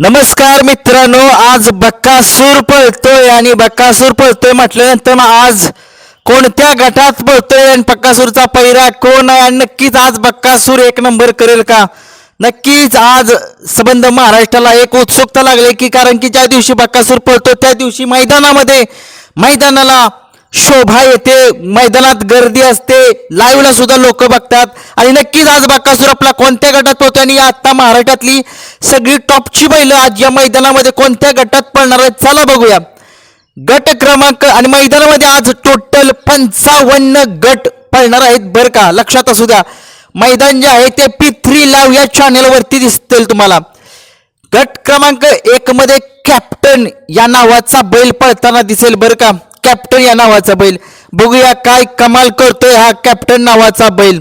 नमस्कार मित्रांनो आज बक्कासूर पळतोय आणि बक्कासूर पळतोय म्हटल्यानंतर मग आज कोणत्या गटात पळतोय आणि बक्कासूरचा पैरा कोण आहे आणि नक्कीच आज बक्कासूर एक नंबर करेल का? नक्कीच आज संबंध महाराष्ट्राला एक उत्सुकता लागली की कारण की ज्या दिवशी बक्कासूर पळतो त्या दिवशी मैदानामध्ये मैदानाला शोभा येते मैदानात गर्दी असते लाईव्हला सुद्धा लोक बघतात. आणि नक्कीच आज बाकासूर आपला कोणत्या गटात पोहतो आणि आता महाराष्ट्रातली सगळी टॉपची बैलं आज या मैदानामध्ये कोणत्या गटात पडणार आहेत चला बघूया. गट क्रमांक आणि मैदानामध्ये आज टोटल पंचावन्न गट पडणार आहेत बरं का लक्षात असू द्या. मैदान जे आहे ते पी थ्री लाव या चॅनेलवरती दिसतील तुम्हाला. गट क्रमांक एक मध्ये कॅप्टन या नावाचा बैल पळताना दिसेल बरं का. कॅप्टन या नावाचा बैल. बघूया काय कमाल करतोय हा कॅप्टन नावाचा बैल.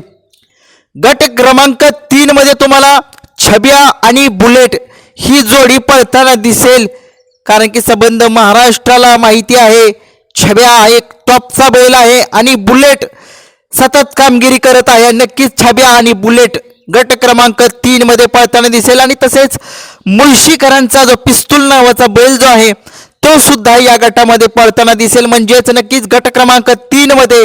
गट क्रमांक तीन मध्ये तुम्हाला छब्या आणि बुलेट ही जोडी पळताना दिसेल. कारण की संबंध महाराष्ट्राला माहिती आहे छब्या हा एक टॉपचा बैल आहे आणि बुलेट सतत कामगिरी करत आहे. नक्कीच छब्या आणि बुलेट गट क्रमांक तीन मध्ये पळताना दिसेल. आणि तसेच मुळशीकरांचा जो पिस्तूल नावाचा बैल जो आहे तो सुद्धा या गटामध्ये पळताना दिसेल. म्हणजेच नक्कीच गट क्रमांक तीन मध्ये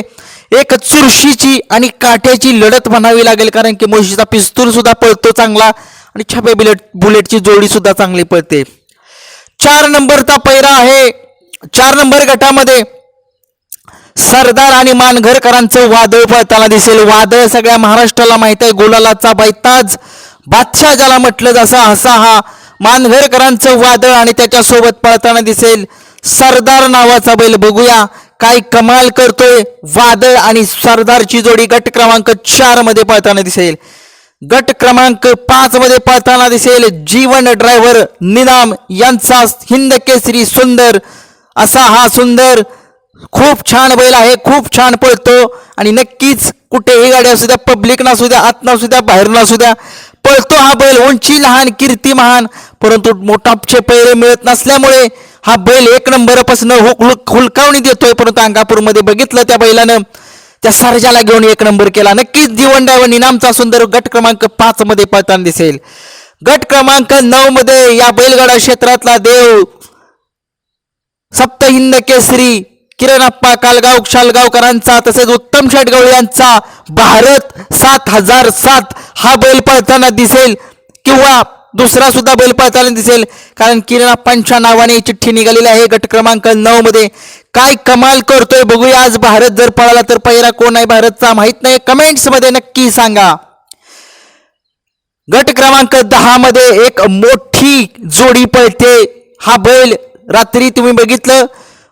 एक चुरशीची आणि काट्याची लढत म्हणावी लागेल. कारण की मुळशीचा पिस्तूल सुद्धा पळतो चांगला आणि छापे बुलेट बुलेटची जोडी सुद्धा चांगली पळते. चार नंबरचा पैरा आहे. चार नंबर गटामध्ये सरदार आणि मानघरकरांचं वादळ पळताना दिसेल. वादळ सगळ्या महाराष्ट्राला माहीत आहे. गुलालाचा बैताज. बादशाह ज्याला म्हटलं जसा असा हा मानघरकरांचं वादळ आणि त्याच्यासोबत पळताना दिसेल सरदार नावाचा बैल. बघूया काय कमाल करतोय वादळ आणि सरदारची जोडी. गट क्रमांक चारमध्ये पळताना दिसेल. गट क्रमांक पाच मध्ये पळताना दिसेल जीवन ड्रायव्हर निनाम यांचा हिंद केसरी सुंदर. असा हा सुंदर खूप छान बैल आहे खूप छान पळतो. आणि नक्कीच कुठेही गाडी असू द्या पब्लिक नसू द्या आत नसू द्या बाहेर नसू द्या पळतो हा बैल. उंची लहान कीर्ती महान. परंतु मोठापचे पैरे मिळत नसल्यामुळे हा बैल एक नंबरपासून हुक हुलकावणी देतोय. परंतु अंगापूरमध्ये बघितलं त्या बैलानं त्या सर्जाला घेऊन एक नंबर केला. नक्कीच दिवंडा व निनामचा सुंदर गट क्रमांक पाच मध्ये पळताना दिसेल. गट क्रमांक नऊ मध्ये या बैलगाडा क्षेत्रातला देव सप्त हिंद केसरी किरणप्पा कालगाव शालगावकरांचा तसेच उत्तम शेटगवळे यांचा भारत सात हजार सात हा बैल पळताना दिसेल किंवा दुसरा सुद्धा बैल पळताना दिसेल. कारण किरणप्पांच्या नावाने चिठ्ठी निघालेली आहे गट क्रमांक नऊ मध्ये. काय कमाल करतोय बघूया. आज भारत जर पळाला तर पहिला कोण आहे भारतचा माहीत नाही. कमेंट्समध्ये नक्की सांगा. गट क्रमांक दहा मध्ये एक मोठी जोडी पळते. हा बैल रात्री तुम्ही बघितलं.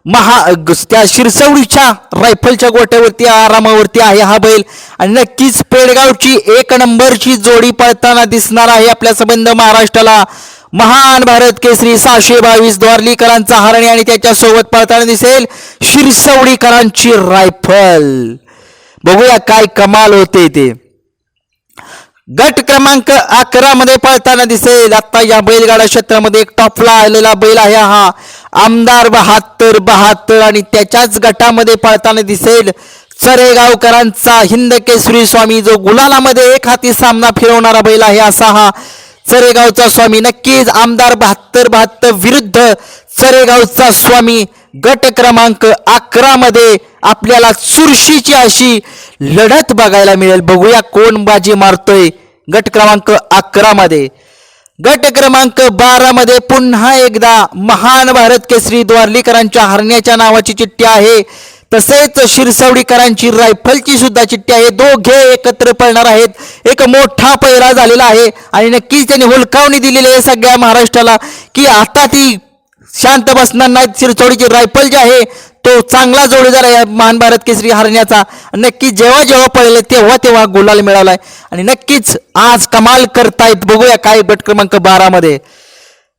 महा त्या शिरसवडीच्या रायफलच्या गोट्यावरती आरामावरती आहे हा बैल. आणि नक्कीच पेडगावची एक नंबरची जोडी पळताना दिसणार आहे आपल्या संबंध महाराष्ट्राला. महान भारत केसरी सहाशे बावीस द्वारलीकरांचा हरणी आणि त्याच्यासोबत पळताना दिसेल शिरसवडीकरांची रायफल. बघूया काय कमाल होते ते. गट क्रमांक अकरा मध्ये पळताना दिसेल. आता या बैलगाडा क्षेत्रामध्ये एक टॉपला आलेला बैल आहे हा. आमदार बहात्तर बहात्तर आणि त्याच्याच गटामध्ये पळताना दिसेल. चरेगावकरांचा हिंद केसरी स्वामी जो गुलालामध्ये एक हाती सामना फिरवणारा बैल आहे असा हा. चरेगावचा स्वामी नक्कीच आमदार बहात्तर बहात्तर विरुद्ध चरेगावचा स्वामी गट क्रमांक अकरा मध्ये आपल्याला चुरशीची अशी लढत बघायला मिळेल. बघूया कोण बाजी मारतोय. गट क्रमांक अकरा मध्ये. गट क्रमांक बारा मध्ये पुन्हा एकदा महान भारत केसरी द्वारलीकरांच्या हरण्याच्या नावाची चिठ्ठी आहे. तसेच शिरसवडीकरांची रायफलची सुद्धा चिठ्ठी आहे. दोघे एकत्र पळणार आहेत. एक मोठा पैरा झालेला आहे. आणि नक्कीच त्यांनी हुलकावणी दिलेली आहे सगळ्या महाराष्ट्राला की आता ती शांत बसणार नाहीत. शिरचोडीची रायफल जी आहे तो चांगला जोडीदार आहे महान भारत केसरी हरण्याचा. नक्की जेव्हा जेव्हा पळले तेव्हा तेव्हा गुलाल मिळालाय. आणि नक्कीच आज कमाल करतायत. बघूया काय गट क्रमांक बारा मध्ये.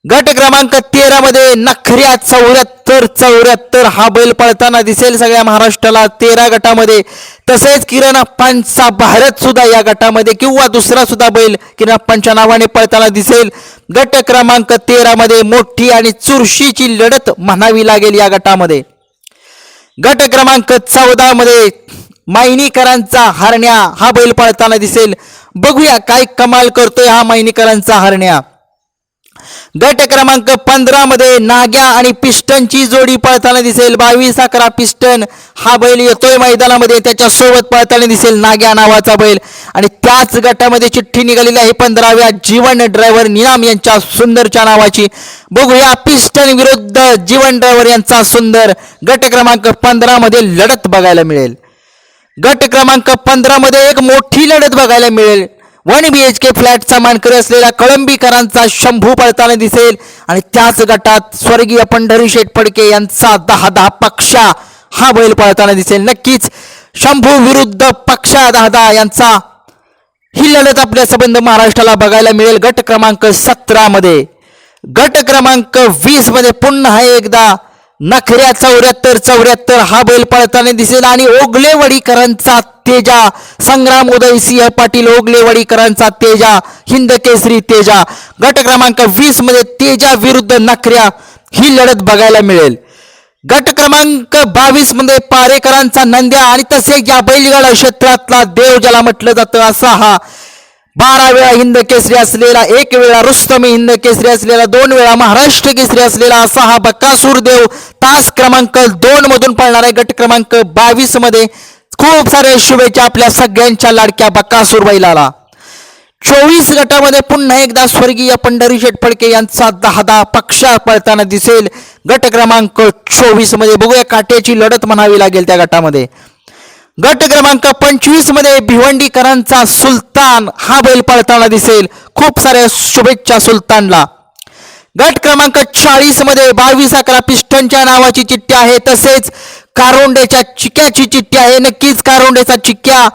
गट क्रमांक तेरा मध्ये नखऱ्या चौऱ्याहत्तर चौऱ्याहत्तर हा बैल पळताना दिसेल सगळ्या महाराष्ट्राला. तेरा गटामध्ये तसेच किरण अप्पांचा भारत सुद्धा या गटामध्ये किंवा दुसरा सुद्धा बैल किरण अप्पांच्या नावाने पळताना दिसेल. गट क्रमांक तेरा मध्ये मोठी आणि चुरशीची लढत म्हणावी लागेल या गटामध्ये. गट क्रमांक चौदा मध्ये मायनीकरांचा हरण्या हा बैल पळताना दिसेल. बघूया काय कमाल करतोय हा मायनीकरांचा हरण्या. गट क्रमांक पंधरा मध्ये नाग्या आणि पिस्टनची जोडी पळताना दिसेल. बावीस अकरा पिस्टन हा बैल येतोय मैदानामध्ये. त्याच्या सोबत पळताना दिसेल नाग्या नावाचा बैल. आणि त्याच गटामध्ये चिठ्ठी निघालेली आहे पंधराव्या जीवन ड्रायव्हर निनाम यांच्या सुंदरच्या नावाची. बघूया पिस्टन विरुद्ध जीवन ड्रायव्हर यांचा सुंदर गट क्रमांक पंधरा मध्ये लढत बघायला मिळेल. गट क्रमांक पंधरा मध्ये एक मोठी लढत बघायला मिळेल. वन बी एच के फ्लॅटचा मानकरी असलेला कळंबीकरांचा शंभू पळताना दिसेल. आणि त्याच गटात स्वर्गीय पंढरी शेठ फडके यांचा दहा दहा पक्षा हा बैल पळताना दिसेल. नक्कीच शंभू विरुद्ध पक्षा दहा दहा यांचा ही लढत आपल्या संबंध महाराष्ट्राला बघायला मिळेल. गट क्रमांक सतरामध्ये. गट क्रमांक वीसमध्ये पुन्हा एकदा नखऱ्या चौऱ्याहत्तर चौऱ्याहत्तर हा बैल पळताना दिसेल. आणि ओगलेवडीकरांचा तेजा. संग्राम उदयसिंह पाटील ओगलेवडीकरांचा तेजा. हिंद केसरी तेजा. गट क्रमांक वीसमध्ये तेजा विरुद्ध नखऱ्या. ही लढत बघायला मिळेल. गट क्रमांक बावीसमध्ये पारेकरांचा नंद्या. आणि तसेच या बैलगाडा क्षेत्रातला देव ज्याला म्हटलं जातं असा हा बारा वेळा हिंद केसरी असलेला एक वेळा रुस्तमी हिंद केसरी असलेला दोन वेळा महाराष्ट्र केसरी असलेला असा हा बक्कासूर देव तास क्रमांक दोन मधून पळणार आहे. गट क्रमांक बावीसमध्ये खूप साऱ्या शुभेच्छा आपल्या सगळ्यांच्या लाडक्या बक्कासूर बैलाला. चोवीस गटामध्ये पुन्हा एकदा स्वर्गीय पंढरी शेठ फडके यांचा दहा दहा पक्षा पळताना दिसेल. गट क्रमांक चोवीसमध्ये बघूया काट्याची लढत म्हणावी लागेल त्या गटामध्ये. गट क्रमांक पंचवीसमध्ये भिवंडीकरांचा सुलतान हा बैल पळताना दिसेल. खूप साऱ्या शुभेच्छा सुलतानला. गट क्रमांक चाळीसमध्ये बावीस अकरा पिस्टनच्या नावाची चिठ्ठी आहे. तसेच कारोंडेच्या चिक्याची चिठ्ठी आहे. नक्कीच कारोंडेचा चिक्या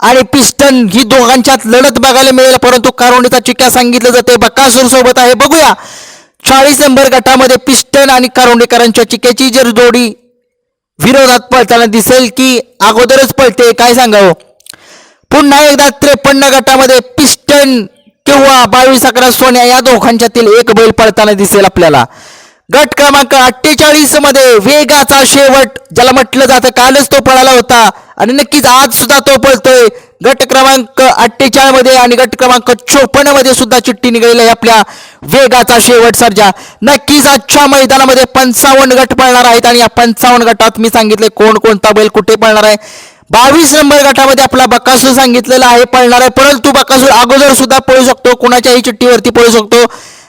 आणि पिस्टन ही दोघांच्यात लढत बघायला मिळेल. परंतु कारोंडेचा चिक्क्या सांगितलं जाते बकासूर सोबत आहे. बघूया. चाळीस नंबर गटामध्ये पिस्टन आणि कारोंडेकरांच्या चिक्याची जर जोडी विरोधात पळताना दिसेल की अगोदरच पळते. काय सांगावं? पुन्हा एकदा त्रेपन्न गटामध्ये पिस्टन किंवा बावीस अकरा सोन्या या दोघांच्यातील एक बैल पळताना दिसेल आपल्याला. गट क्रमांक अठ्ठेचाळीसमध्ये वेगाचा शेवट ज्याला म्हटलं जातं कालच तो पळाला होता. आणि नक्कीच आज सुद्धा तो पळतोय. गट क्रमांक अठ्ठेचाळीसमध्ये आणि गट क्रमांक चोपन्नमध्ये सुद्धा चिठ्ठी निघालेली आहे आपल्या वेगाचा शेवट सर्जा. नक्कीच आजच्या मैदानामध्ये पंचावन्न गट पळणार आहेत आणि या पंचावन्न गटात मी सांगितले कोण कोणता बैल कुठे पळणार आहे. बावीस नंबर गटामध्ये आपला बकासूर सांगितलेला आहे पळणार आहे. परंतु बकासूर अगोदर सुद्धा पळू शकतो कुणाच्याही चिठ्ठीवरती पळू शकतो.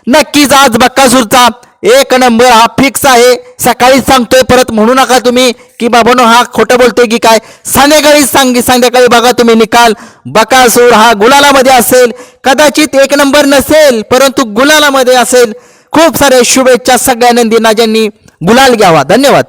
नक्कीच आज बक्कासूरचा एक नंबर हा फिक्स आहे. सकाळीच सांगतोय परत म्हणू नका तुम्ही की बाबानो हा खोटं बोलतोय की काय? संध्याकाळीच सांग संध्याकाळी बघा तुम्ही निकाल. बकासूर हा गुलालामध्ये असेल. कदाचित एक नंबर नसेल परंतु गुलालामध्ये असेल. खूप सारे शुभेच्छा सगळ्या नंदींना ज्यांनी गुलाल घ्यावा. धन्यवाद.